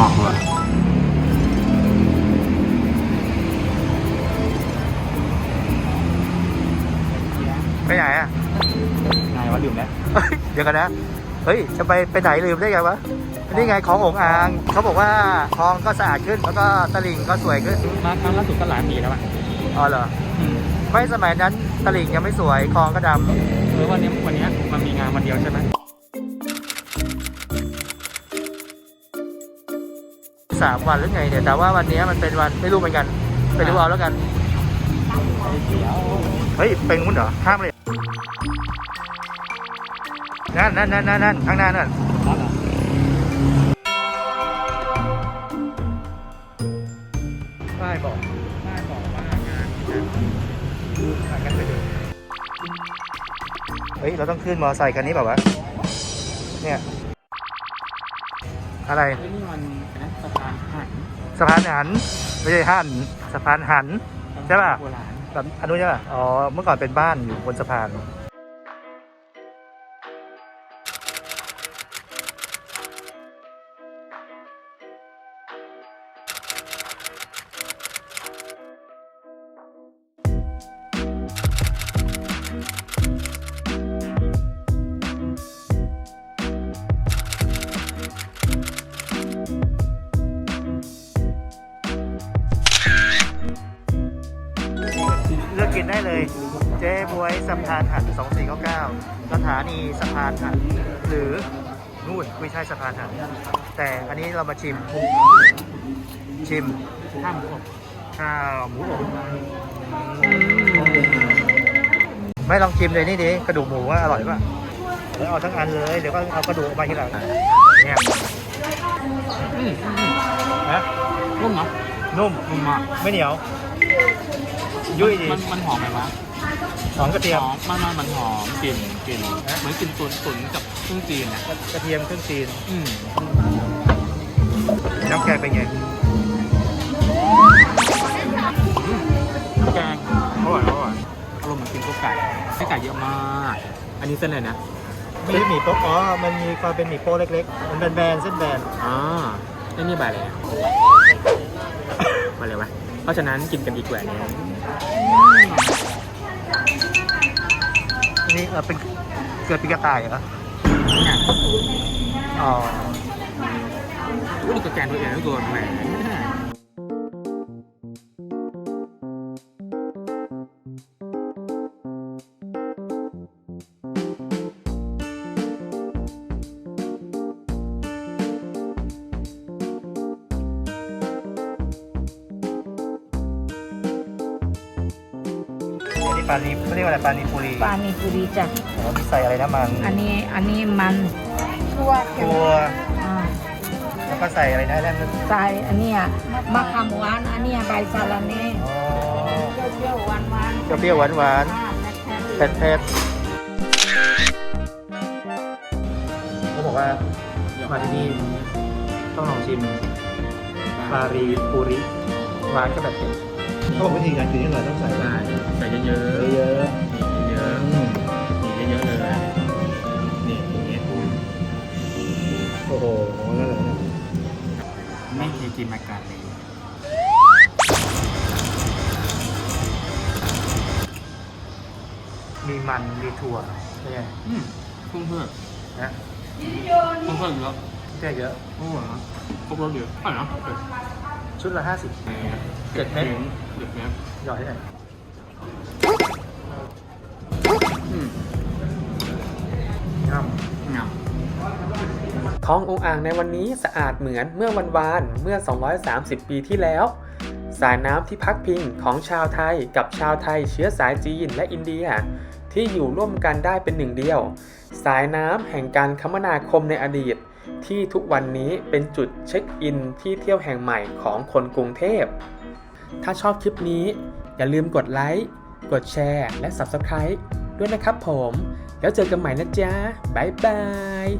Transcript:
ากเลยไปไหนอะไงวะลืมแล้วเฮ้ยเดี๋ยวกันนะ เฮ้ย จะไปไปไหนลืมได้ไงวะ นี่ไงขององอ่าง เขาบอกว่าคลองก็สะอาดขึ้น แล้วก็ตลิ่งก็สวยขึ้น มาครั้งล่าสุดก็หลายปีแล้วอะ อ๋อเหรอไม่สมัยนั้นตลิ่งยังไม่สวย คลองก็ดำหรือวันนี้วันนี้มันมีงานวันเดียวใช่ไหม สามวันหรือไงเนี่ย แต่ว่าวันนี้มันเป็นวันไม่รู้เหมือนกัน ไปดูเอาแล้วกันเดี๋ยวเฮ้ย เป็นงุ้นเหรอ ข้ามเลย นั่นนั่นนั่นนั่นนั่นข้างหน้านั่นร้อนเหรอป้ายบอกป้ายบอกว่างานที่จะอะงั้นไปดูเฮ้ย เราต้องขึ้นมอไซค์คันนี้แบบว่าวะเนี่ย อะไรเฮ้ยนี่มันอะไรนะสะพานหันสะพานหัน ไม่ใช่หันสะพานหัน ใช่ปะโบราณ แบบอันนู้นใช่ป่ะ อ๋อ เมื่อก่อนเป็นบ้านอยู่บนสะพาน กกินได้เลย เจ๊บวยสะพานหัน2499สถานีสะพานหันหรือนู่นไม่ใช่สะพานหันแต่อันนี้เรามาชิม ชิมข้ามผมข้าวหมูอบไม่ลองชิมเลยนี่ดิกระดูกหมูว่าอร่อยป่ะเดี๋ยวเอาทั้งอันเลยเดี๋ยวก็เอากระดูกออกมาทีหลังเนี่ยนะนุ่มเนาะนุ่มนุ่มมากไม่เหนียว ยุ่ยดีมันมันหอมไหมวะหอมกระเทียมหอมมันมันมันหอมกลิ่นกลิ่นฮะเหมือนกลิ่นตุ๋นตุ๋นกับเครื่องจีนเนี่ยกระเทียมเครื่องจีนอืมน้ำแกงเป็นไงแกงอร่อยอร่อยอารมณ์เหมือนกินตัวไก่ไส้ไก่เยอะมาก อันนี้เส้นอะไรนะไม่ใช่หมี่โป๊ะอ๋อ มันมีความเป็นหมี่โป๊ะเล็กๆ มันแบนๆเส้นแบน อ่าไม่มีใบเลยอะมาเลยวะเพ ราะฉะนั้นกินกันดีกว่าเนี่ยอันนี้เออเป็นเกิดปีกระต่ายเหรอเนี่ยอ๋อ อุ้ยตัวแกงตัวเองตัวแหม นนี้ปลานีเขาเรียกว่าอะไรปลานีปุรีปลามีปุรีจ้ะอ๋อมีใส่อะไรนะมันอันนี้อันนี้มันตัวตัวอ่าแล้วก็ใส่อะไรนะนั่นใส่อันเนี้ยมะขามหวานอันเนี้ยใบสาระเน่อ๋อ เปรี้ยวๆหวานหวานเปรี้ยวๆหวานๆๆเผ็ดๆเขาบอกว่ามาที่นี่ต้องลองชิมปลารีปุริหวานกับแบบเผ็ดเขาบอกวิธีการกินนี่หน่อยต้องใส่ใช่ ไม่เคยกินมาก่อนเลยมีมันมีถั่วใช่ไหมอืมกุ้งเพื่อนนะกุ้งเพื่อนเยอะแค่เยอะโอ้โหครบรสเยอะอะเนาะเผ็ดชุดละห้าสิบเจ็ดเม็ดเจ็ดเม็ดหยอดให้หน่อยอืมง่งาม คลององอ่างในวันนี้สะอาดเหมือนเมื่อวันวานเมื่อ 230 ปีที่แล้ว สายน้ำที่พักพิงของชาวไทยกับชาวไทยเชื้อสายจีนและอินเดีย ที่อยู่ร่วมกันได้เป็นหนึ่งเดียว สายน้ำแห่งการคมนาคมในอดีต ที่ทุกวันนี้เป็นจุดเช็คอินที่เที่ยวแห่งใหม่ของคนกรุงเทพ ถ้าชอบคลิปนี้ อย่าลืมกดไลค์กดแชร์และ Subscribe ด้วยนะครับผม แล้วเจอกันใหม่นะจ๊ะ บ๊ายบาย